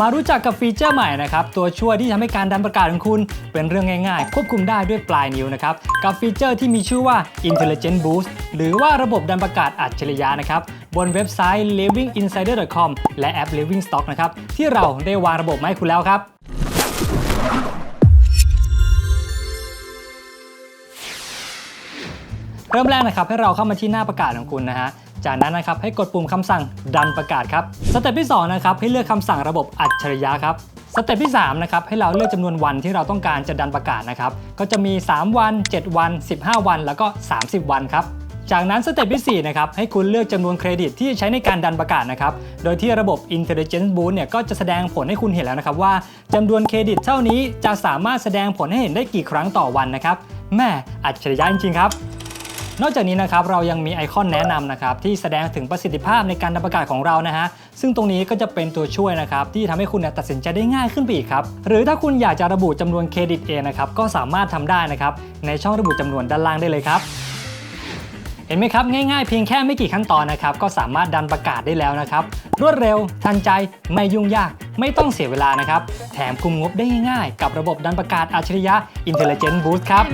มารู้จักกับฟีเจอร์ใหม่นะครับตัวช่วยที่ทำให้การดันประกาศของคุณ เป็นเรื่องง่าย ๆ ควบคุมได้ด้วยปลายนิ้วนะครับกับฟีเจอร์ที่มีชื่อว่า Intelligent Boost หรือว่าระบบดันประกาศอัจฉริยะนะครับบนเว็บไซต์ livinginsider.com และแอป Living Stock นะครับที่เราได้วางระบบมาให้คุณแล้วครับเริ่มแรกนะครับให้เราเข้ามาที่หน้าประกาศของคุณนะฮะ จากนั้นนะครับให้กดปุ่มคำสั่งดันประกาศครับสเต็ปที่2นะครับให้เลือกคำสั่งระบบอัจฉริยะครับสเต็ปที่3นะครับให้เราเลือกจำนวนวันที่เราต้องการจะดันประกาศนะครับก็จะมี 3 วัน 7 วัน 15 วัน แล้วก็ 30 วันครับจากนั้นสเต็ปที่4นะครับให้คุณเลือกจำนวนเครดิตที่ใช้ในการดันประกาศนะครับ โดยที่ระบบ Intelligence Boost เนี่ยก็จะแสดงผลให้คุณเห็นแล้วนะครับว่าจำนวนเครดิตเท่านี้จะสามารถแสดงผลให้เห็นได้กี่ครั้งต่อวันนะครับแม่อัจฉริยะจริงๆครับ นอกจากนี้นะครับเรายังมีไอคอนแนะนำนะครับที่แสดงถึงประสิทธิภาพในการดันประกาศของเรานะฮะซึ่งตรงนี้ก็จะเป็นตัวช่วยนะครับที่ทำให้คุณตัดสินใจได้ง่ายขึ้นไปอีกครับหรือถ้าคุณอยากจะระบุจำนวนเครดิตเองนะครับก็สามารถทำได้นะครับในช่องระบุจำนวนด้านล่างได้เลยครับเห็นไหมครับง่ายๆเพียงแค่ไม่กี่ขั้นตอนนะครับก็สามารถดันประกาศได้แล้วนะครับรวดเร็วทันใจไม่ยุ่งยาก ไม่ต้องเสียเวลานะครับ แถมคุมงบได้ง่ายๆ กับระบบดันประกาศอัจฉริยะ Intelligent Boost ครับ